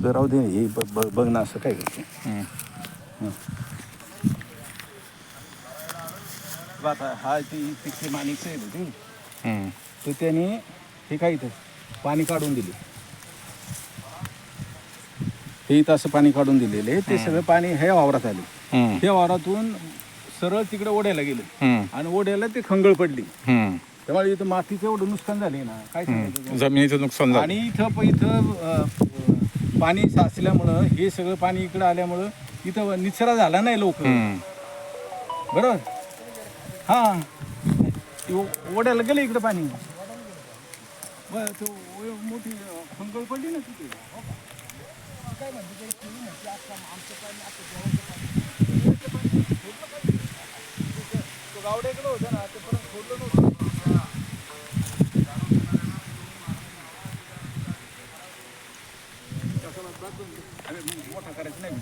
तुझं राहू दे हे बघ ना असं काय करते. आता हा ती आहे होती. तर त्याने हे काय इथं पाणी काढून दिले हे इथं असं पाणी काढून दिलेले ते सगळं पाणी ह्या वावरात आले. त्या वावरातून सरळ तिकडे ओढ्याला गेलं. आणि ओढ्याला ते खंगळ पडली. त्यामुळे इथं मातीचं एवढं नुकसान झाले ना काय. जमिनीचं नुकसान झालं आणि इथं इथं पाणी साचल्यामुळं हे सगळं पाणी इकडं आल्यामुळं इथं निचरा झाला नाही लोक. बरोबर? हा. ओढ्याला गेलं इकडं पाणी. बरं तो मोठी अं, खंगळ पडली ना तिथे? काय म्हणते आमचं पाणी, आता गावड्याकडं होता ना ते परत सोडलं नव्हतं. मोठा करायचं नाही